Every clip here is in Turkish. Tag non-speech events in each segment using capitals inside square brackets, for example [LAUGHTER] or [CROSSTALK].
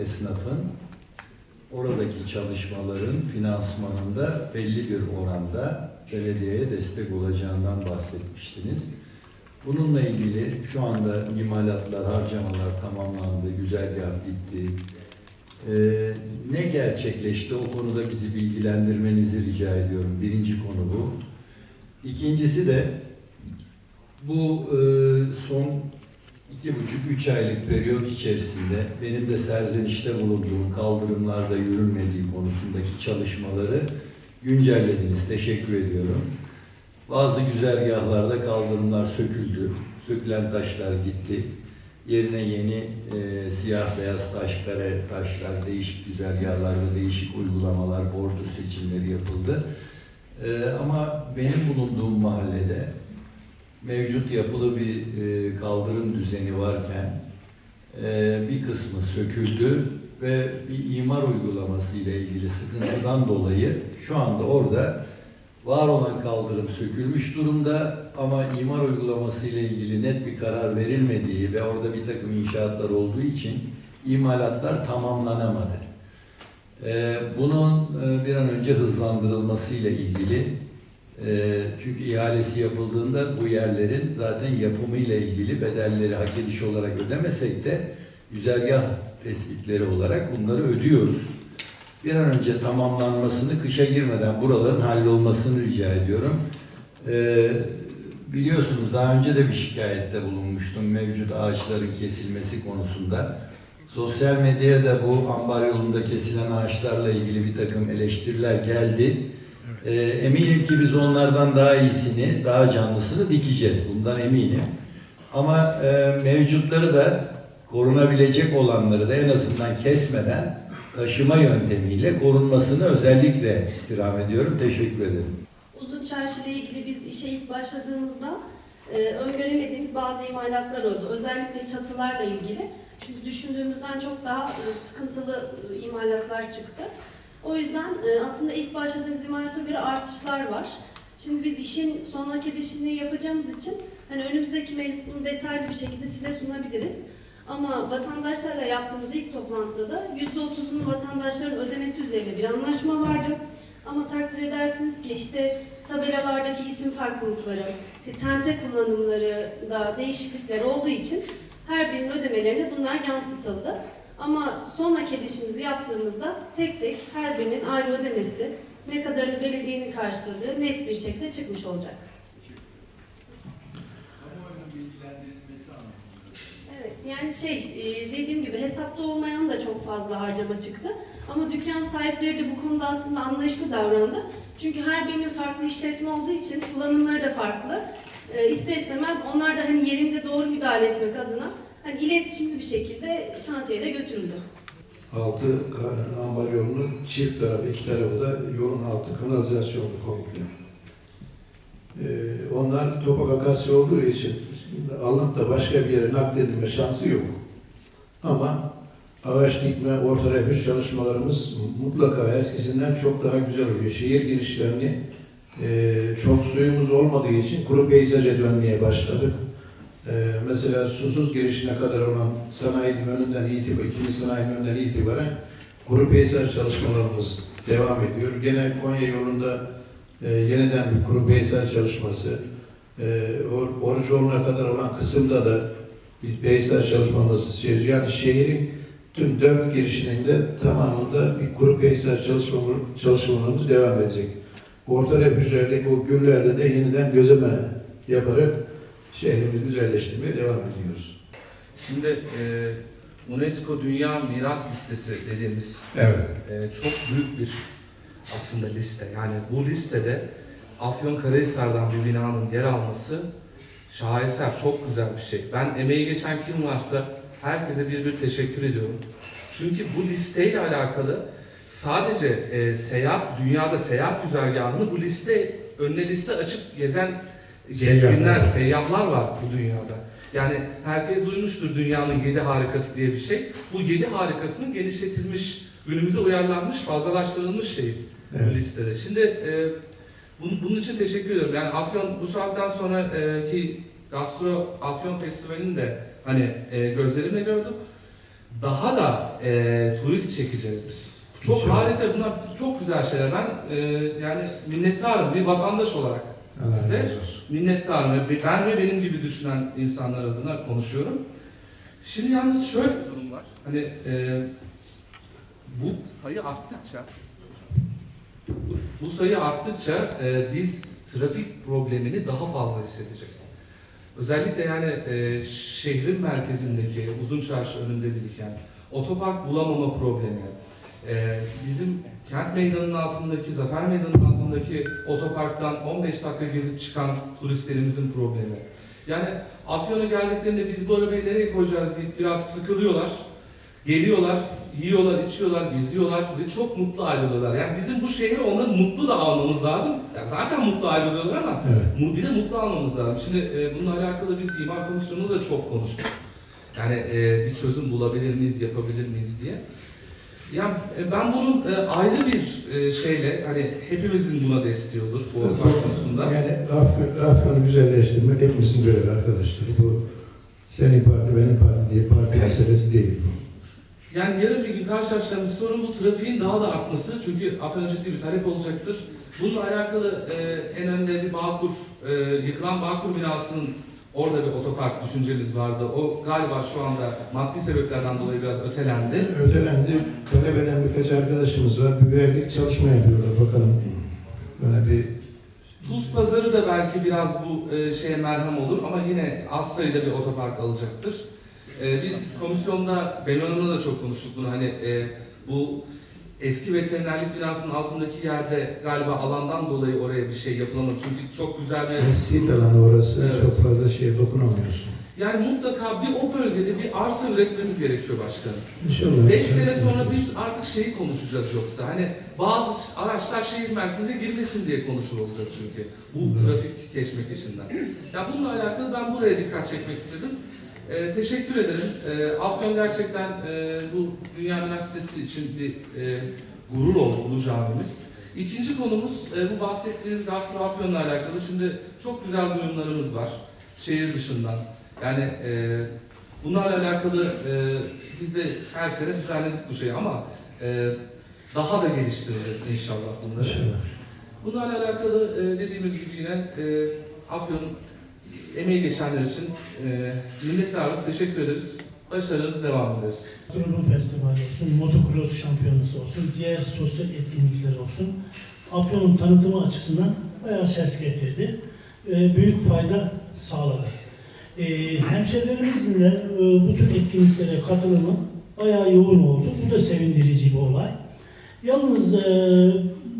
esnafın oradaki çalışmaların finansmanında belli bir oranda belediyeye destek olacağından bahsetmiştiniz. Bununla ilgili şu anda imalatlar, harcamalar tamamlandı, güzergah bitti. Ee, ne gerçekleşti o konuda bizi bilgilendirmenizi rica ediyorum. Birinci konu bu. İkincisi de bu e, son iki buçuk, üç aylık periyot içerisinde benim de serzenişte bulunduğum kaldırımlarda yürünmediği konusundaki çalışmaları güncellediniz. Teşekkür ediyorum. Bazı güzergahlarda kaldırımlar söküldü. Sökülen taşlar gitti. Yerine yeni e, siyah beyaz taş, kare taşlar, değişik güzergahlarda değişik uygulamalar, bordo seçimleri yapıldı. E, ama benim bulunduğum mahallede mevcut yapılı bir e, kaldırım düzeni varken e, bir kısmı söküldü ve bir imar uygulaması ile ilgili sıkıntıdan [LAUGHS] dolayı şu anda orada var olan kaldırım sökülmüş durumda ama imar uygulaması ile ilgili net bir karar verilmediği ve orada bir takım inşaatlar olduğu için imalatlar tamamlanamadı. E, bunun e, bir an önce hızlandırılması ile ilgili e, çünkü ihalesi yapıldığında bu yerlerin zaten yapımı ile ilgili bedelleri hak ediş olarak ödemesek de güzergah tespitleri olarak bunları ödüyoruz. Bir an önce tamamlanmasını, kışa girmeden buraların hallolmasını rica ediyorum. E, biliyorsunuz daha önce de bir şikayette bulunmuştum mevcut ağaçların kesilmesi konusunda. Sosyal medyaya da bu ambar yolunda kesilen ağaçlarla ilgili bir takım eleştiriler geldi. Ee, eminim ki biz onlardan daha iyisini, daha canlısını dikeceğiz. Bundan eminim. Ama e, mevcutları da korunabilecek olanları da en azından kesmeden taşıma yöntemiyle korunmasını özellikle istirham ediyorum. Teşekkür ederim. Uzun Çarşı ile ilgili biz işe ilk başladığımızda e, öngöremediğimiz bazı imalatlar oldu. Özellikle çatılarla ilgili. Çünkü düşündüğümüzden çok daha e, sıkıntılı e, imalatlar çıktı. O yüzden e, aslında ilk başladığımız imalata göre artışlar var. Şimdi biz işin sonraki edişini yapacağımız için hani önümüzdeki meclis bunu detaylı bir şekilde size sunabiliriz. Ama vatandaşlarla yaptığımız ilk toplantıda da %30'unu vatandaşların ödemesi üzerine bir anlaşma vardı. Ama takdir edersiniz ki işte tabelalardaki isim farklılıkları, işte tente kullanımları da değişiklikler olduğu için her birinin ödemelerine bunlar yansıtıldı. Ama son hak edişimizi yaptığımızda tek tek her birinin ayrı ödemesi, ne kadarını belediyenin karşıladığı net bir şekilde çıkmış olacak. Evet yani şey e, dediğim gibi hesapta olmayan da çok fazla harcama çıktı. Ama dükkan sahipleri de bu konuda aslında anlayışlı davrandı. Çünkü her birinin farklı işletme olduğu için kullanımları da farklı. E, ister istemez onlar da hani yerinde doğru müdahale etmek adına hani iletişimli bir şekilde şantiyede götürüldü. Altı ambar yolunun çift tarafı, iki tarafı da yolun altı kanalizasyonlu komple. Ee, onlar topak akasya olduğu için alınıp da başka bir yere nakledilme şansı yok. Ama ağaç dikme, orta refüj çalışmalarımız mutlaka eskisinden çok daha güzel oluyor. Şehir girişlerini e, çok suyumuz olmadığı için kuru peyzaja dönmeye başladık. Ee, mesela susuz girişine kadar olan sanayinin önünden itibaren, ikinci sanayinin önünden itibaren kuru peyzaj çalışmalarımız devam ediyor. Gene Konya yolunda e, yeniden bir kuru peyzaj çalışması, e, Or- Oruç yoluna kadar olan kısımda da bir peyzaj çalışmamız şey, yani şehrin tüm dört girişinin de tamamında bir peyzaj çalışmamız, çalışmalarımız devam edecek. Orta refüjlerde bu güllerde de yeniden gözleme yaparak şehrimizi güzelleştirmeye devam ediyoruz. Şimdi e, UNESCO Dünya Miras Listesi dediğimiz Evet. e, çok büyük bir aslında liste. Yani bu listede Afyonkarahisar'dan bir binanın yer alması şaheser, çok güzel bir şey. Ben emeği geçen kim varsa herkese bir bir teşekkür ediyorum. Çünkü bu listeyle alakalı sadece e, seyahat, dünyada seyahat güzergahını bu liste, önüne liste açıp gezen gezginler, Seyyahlar. var bu dünyada. Yani herkes duymuştur dünyanın yedi harikası diye bir şey. Bu yedi harikasının genişletilmiş, günümüze uyarlanmış, fazlalaştırılmış şeyi Evet. listede. Şimdi e, bunun, bunun için teşekkür ediyorum. Yani Afyon bu saatten sonra e, ki Gastro Afyon Festivali'ni de hani e, gözlerimle gördüm. daha da e, turist çekeceğiz biz. Çok İnşallah. harika, bunlar çok güzel şeyler. Ben e, yani minnettarım bir vatandaş olarak. Size minnettarım. ve Ben ve benim gibi düşünen insanlar adına konuşuyorum. Şimdi yalnız şöyle bir durum var. Hani e, bu sayı arttıkça bu sayı arttıkça e, biz trafik problemini daha fazla hissedeceğiz. Özellikle yani e, şehrin merkezindeki uzun çarşı önünde biriken otopark bulamama problemi, e, bizim kent meydanının altındaki, zafer meydanının altındaki otoparktan 15 dakika gezip çıkan turistlerimizin problemi. Yani Afyon'a geldiklerinde biz bu arabayı nereye koyacağız deyip biraz sıkılıyorlar. Geliyorlar, yiyorlar, içiyorlar, geziyorlar ve çok mutlu ayrılıyorlar. Yani bizim bu şehri onları mutlu da almamız lazım. Yani zaten mutlu ayrılıyorlar ama Evet. bir de mutlu almamız lazım. Şimdi e, bununla alakalı biz imar komisyonunda da çok konuştuk. Yani e, bir çözüm bulabilir miyiz, yapabilir miyiz diye. Yani e, ben bunun e, ayrı bir e, şeyle, hani hepimizin buna desteği olur bu otopark konusunda. Yani Afyon'u güzelleştirmek hepimizin görevi arkadaşlar. Bu senin parti, benim parti diye parti meselesi değil bu. Yani yarın bir gün karşılaşacağımız sorun bu trafiğin daha da artması. Çünkü Afyon ciddi bir talep olacaktır. Bununla alakalı e, en önde bir Bağkur, e, yıkılan Bağkur binasının orada bir otopark düşüncemiz vardı. O galiba şu anda maddi sebeplerden dolayı biraz ötelendi. Ötelendi, talep eden birkaç arkadaşımız var. Bir verdik çalışma yapıyorlar bakalım. Böyle bir Tuz pazarı da belki biraz bu e, şeye merhem olur ama yine az sayıda bir otopark alacaktır. E, biz komisyonda Ben Hanım'la da çok konuştuk bunu hani e, bu eski veterinerlik binasının altındaki yerde galiba alandan dolayı oraya bir şey yapılamadı. Çünkü çok güzel bir sit alanı orası. Evet. Çok fazla şeye dokunamıyorsun. yani mutlaka bir o bölgede bir arsa üretmemiz gerekiyor başkanım. İnşallah. 5 sene sonra biz artık şeyi konuşacağız yoksa hani bazı araçlar şehir merkezine girmesin diye konuşur olacağız çünkü bu Evet. trafik geçmek işinden. Ya bununla alakalı ben buraya dikkat çekmek istedim. Ee, teşekkür ederim. Ee, Afyon gerçekten e, bu Dünya Üniversitesi için bir e, gurur oldu camimiz. İkinci konumuz e, bu bahsettiğiniz Gastro Afyon'la alakalı. Şimdi çok güzel duyumlarımız var şehir dışından. Yani e, bunlarla alakalı e, biz de her sene düzenledik bu şeyi ama e, daha da geliştireceğiz inşallah bunları. Bunlarla alakalı e, dediğimiz gibi yine e, Afyon'un emeği geçenler için e, minnettarız, teşekkür ederiz. Başarınız devam ederiz. Astronom Festivali olsun, motocross şampiyonası olsun, diğer sosyal etkinlikler olsun. Afyon'un tanıtımı açısından bayağı ses getirdi. Ee, büyük fayda sağladı. Ee, hemşehrilerimizin de e, bu tür etkinliklere katılımı bayağı yoğun oldu. Bu da sevindirici bir olay. Yalnız e,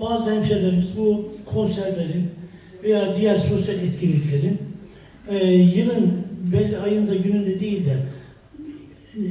bazı hemşehrilerimiz bu konserlerin veya diğer sosyal etkinliklerin e, yılın belli ayında gününde değil de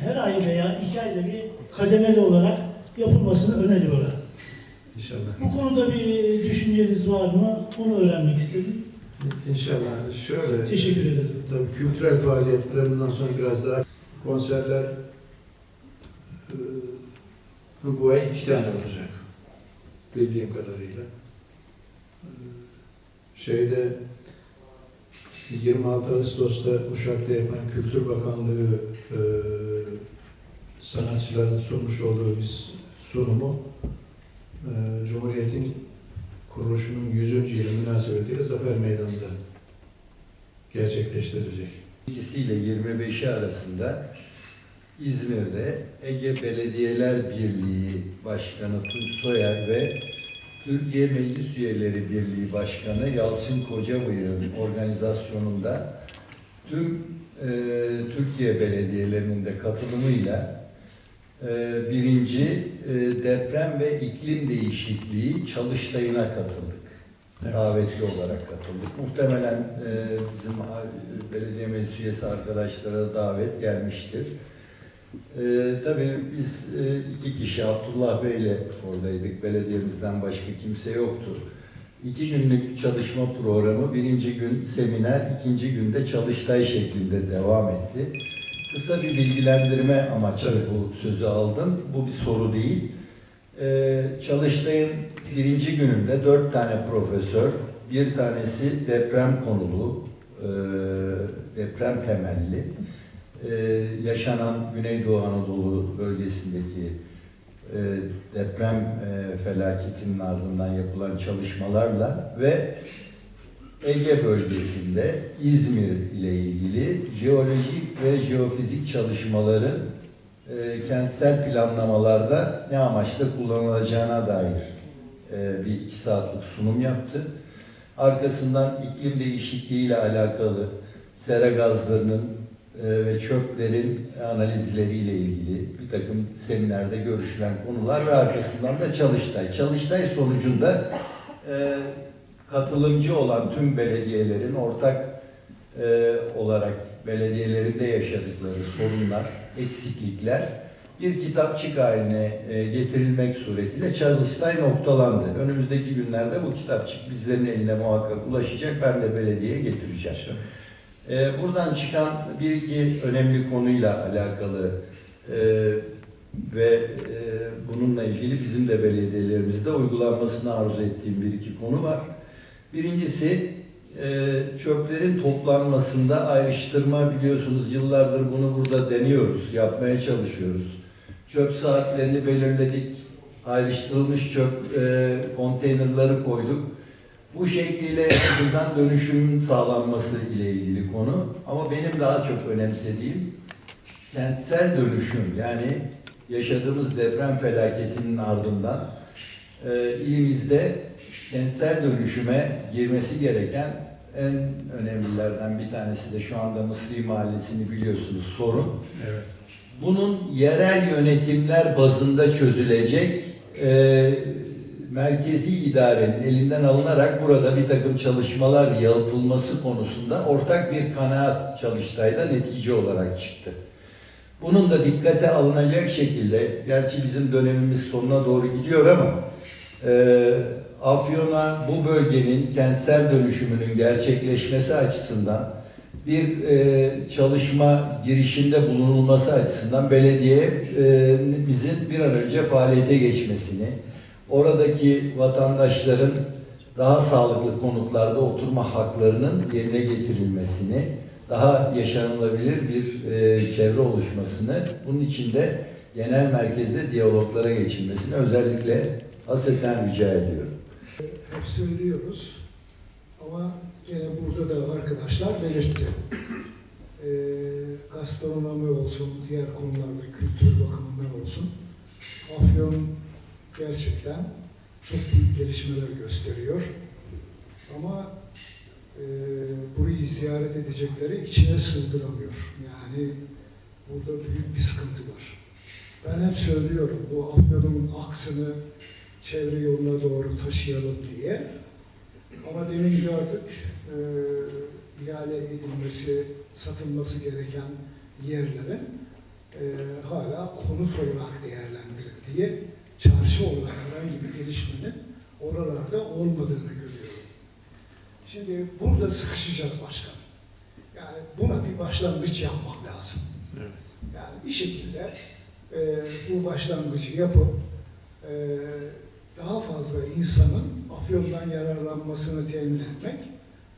her ay veya iki ayda bir kademeli olarak yapılmasını öneriyorlar. İnşallah. Bu konuda bir düşünceniz var mı? Onu öğrenmek istedim. İnşallah. Şöyle. Teşekkür ederim. Tabii kültürel faaliyetler bundan sonra biraz daha konserler e, bu ay iki tane olacak. Bildiğim kadarıyla. E, Şeyde 26 Ağustos'ta Uşak'ta yapan Kültür Bakanlığı e, sanatçıların sunmuş olduğu bir sunumu e, Cumhuriyet'in kuruluşunun 100. yılı münasebetiyle Zafer Meydanı'nda gerçekleştirilecek. ile 25'i arasında İzmir'de Ege Belediyeler Birliği Başkanı Tunç Soyer ve Türkiye Meclis Üyeleri Birliği Başkanı Yalçın Kocabıyık'ın organizasyonunda tüm e, Türkiye belediyelerinin de katılımıyla e, birinci e, deprem ve iklim değişikliği çalıştayına katıldık. Evet. Davetli olarak katıldık. Muhtemelen e, bizim belediye meclis üyesi arkadaşlara davet gelmiştir. E, tabii biz e, iki kişi Abdullah Bey'le oradaydık. Belediyemizden başka kimse yoktu. İki günlük çalışma programı, birinci gün seminer, ikinci günde çalıştay şeklinde devam etti. Kısa bir bilgilendirme amaçlı Evet. bu sözü aldım. Bu bir soru değil. Ee, Çalıştay'ın birinci gününde dört tane profesör, bir tanesi deprem konulu, e, deprem temelli, e, yaşanan Güneydoğu Anadolu bölgesindeki e, deprem e, felaketinin ardından yapılan çalışmalarla ve Ege bölgesinde İzmir ile ilgili jeolojik ve jeofizik çalışmaların e, kentsel planlamalarda ne amaçla kullanılacağına dair e, bir iki saatlik sunum yaptı. Arkasından iklim değişikliği ile alakalı sera gazlarının ve çöplerin analizleriyle ilgili bir takım seminerde görüşülen konular ve arkasından da Çalıştay. Çalıştay sonucunda e, katılımcı olan tüm belediyelerin ortak e, olarak belediyelerinde yaşadıkları sorunlar, eksiklikler bir kitapçık haline e, getirilmek suretiyle Çalıştay noktalandı. Önümüzdeki günlerde bu kitapçık bizlerin eline muhakkak ulaşacak. Ben de belediyeye getireceğim. E, buradan çıkan bir iki önemli konuyla alakalı e, ve e, bununla ilgili bizim de belediyelerimizde uygulanmasını arzu ettiğim bir iki konu var. Birincisi e, çöplerin toplanmasında ayrıştırma biliyorsunuz yıllardır bunu burada deniyoruz, yapmaya çalışıyoruz. Çöp saatlerini belirledik, ayrıştırılmış çöp e, konteynerları koyduk. Bu şekliyle azından dönüşümün sağlanması ile ilgili konu. Ama benim daha çok önemsediğim kentsel dönüşüm yani yaşadığımız deprem felaketinin ardından e, ilimizde kentsel dönüşüme girmesi gereken en önemlilerden bir tanesi de şu anda Mısri Mahallesi'ni biliyorsunuz sorun. Evet. Bunun yerel yönetimler bazında çözülecek e, merkezi idarenin elinden alınarak burada bir takım çalışmalar yapılması konusunda ortak bir kanaat Çalıştay'da netice olarak çıktı. Bunun da dikkate alınacak şekilde, gerçi bizim dönemimiz sonuna doğru gidiyor ama e, Afyon'a bu bölgenin kentsel dönüşümünün gerçekleşmesi açısından bir e, çalışma girişinde bulunulması açısından belediye bizim bir an önce faaliyete geçmesini, oradaki vatandaşların daha sağlıklı konutlarda oturma haklarının yerine getirilmesini, daha yaşanılabilir bir e, çevre oluşmasını, bunun için de genel merkezde diyaloglara geçilmesini özellikle hasreten rica ediyorum. hep söylüyoruz ama gene burada da arkadaşlar belirtti. Ee, gastronomi olsun, diğer konularda kültür bakımından olsun. Afyon gerçekten çok büyük gelişmeler gösteriyor. Ama e, burayı ziyaret edecekleri içine sığdıramıyor. Yani burada büyük bir sıkıntı var. Ben hep söylüyorum bu Afyon'un aksını çevre yoluna doğru taşıyalım diye. Ama demin gördük, e, ihale edilmesi, satılması gereken yerlerin e, hala konut olarak değerlendirildiği, çarşı olarak herhangi bir gelişmenin oralarda olmadığını görüyorum. Şimdi burada sıkışacağız başkan. Yani buna bir başlangıç yapmak lazım. Yani bir şekilde e, bu başlangıcı yapıp e, daha fazla insanın Afyon'dan yararlanmasını temin etmek,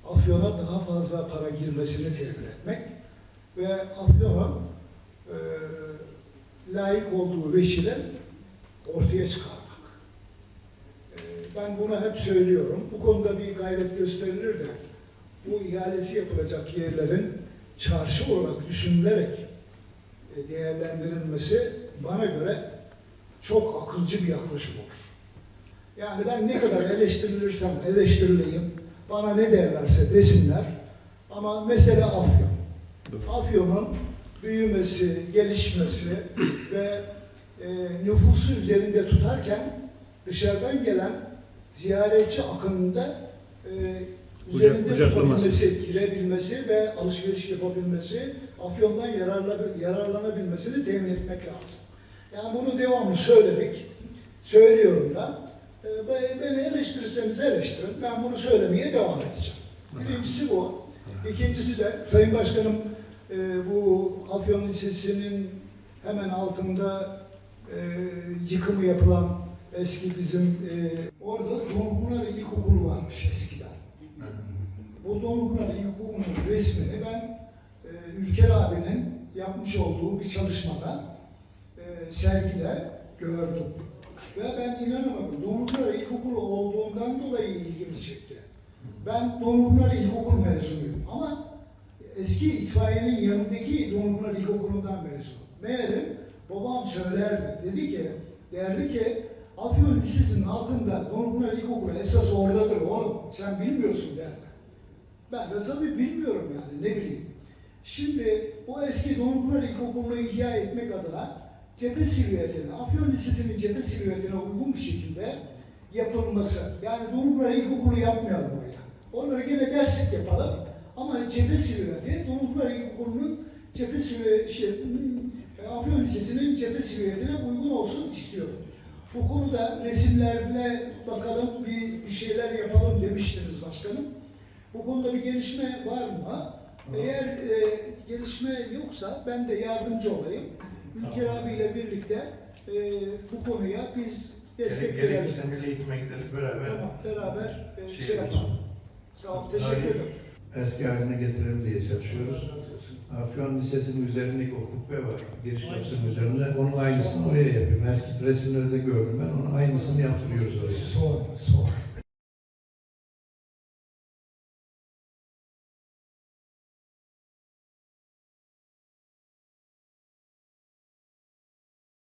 Afyon'a daha fazla para girmesini temin etmek ve Afyon'a e, layık olduğu veçile ortaya çıkarmak. E, ben bunu hep söylüyorum. Bu konuda bir gayret gösterilir de bu ihalesi yapılacak yerlerin çarşı olarak düşünülerek e, değerlendirilmesi bana göre çok akılcı bir yaklaşım olur. Yani ben ne kadar eleştirilirsem eleştirileyim, bana ne derlerse desinler ama mesele Afyon. Afyon'un büyümesi, gelişmesi ve e, nüfusu üzerinde tutarken dışarıdan gelen ziyaretçi akınında e, üzerinde tutabilmesi, girebilmesi ve alışveriş yapabilmesi, Afyon'dan yararla- yararlanabilmesini temin etmek lazım. Yani bunu devamlı söyledik, söylüyorum da. E, be- Beni eleştirirseniz eleştirin, ben bunu söylemeye devam edeceğim. Birincisi bu. İkincisi de Sayın Başkanım e, bu Afyon Lisesi'nin hemen altında yıkımı yapılan eski bizim e, orada Donpınar İlkokulu varmış eskiden. Bu Donpınar İlkokulu'nun resmini ben e, Ülker abinin yapmış olduğu bir çalışmada, e, sergide gördüm. Ve ben inanamadım. Donuklar İlkokulu olduğundan dolayı ilgimi çekti. Ben Donuklar İlkokul mezunuyum ama eski itfaiyenin yanındaki Donuklar İlkokulu'ndan mezunum. Meğerim babam söylerdi. Dedi ki, derdi ki Afyon Lisesi'nin altında Donuklar İlkokulu esas oradadır oğlum. Sen bilmiyorsun derdi. Ben de tabii bilmiyorum yani ne bileyim. Şimdi o eski Donuklar İlkokulu'nu ihya etmek adına cephe silüetine, Afyon Lisesi'nin cephe silüetine uygun bir şekilde yapılması. Yani Donuklar İlkokulu yapmayalım oraya. Onları gene derslik yapalım. Ama cephe silüeti, Donuklar İlkokulu'nun cephe silüeti, hmm, Afyon Lisesi'nin cephe silüetine uygun olsun istiyorum. Bu konuda resimlerle bakalım, bir, bir şeyler yapalım demiştiniz başkanım. Bu konuda bir gelişme var mı? Eğer e, gelişme yoksa ben de yardımcı olayım. Ülker abiyle birlikte e, bu konuya biz destek Gerek, verelim. gerekirse milli eğitime gideriz beraber. Tamam, beraber e, Şey şey yapalım. Sağ ol, teşekkür ederim. Eski haline getirelim diye çalışıyoruz. Afyon Lisesi'nin üzerindeki o kubbe var. Giriş kapısının üzerinde. Onun aynısını oraya yapıyorum. Eski resimleri de gördüm ben. Onun aynısını yaptırıyoruz oraya. Sonra, sonra.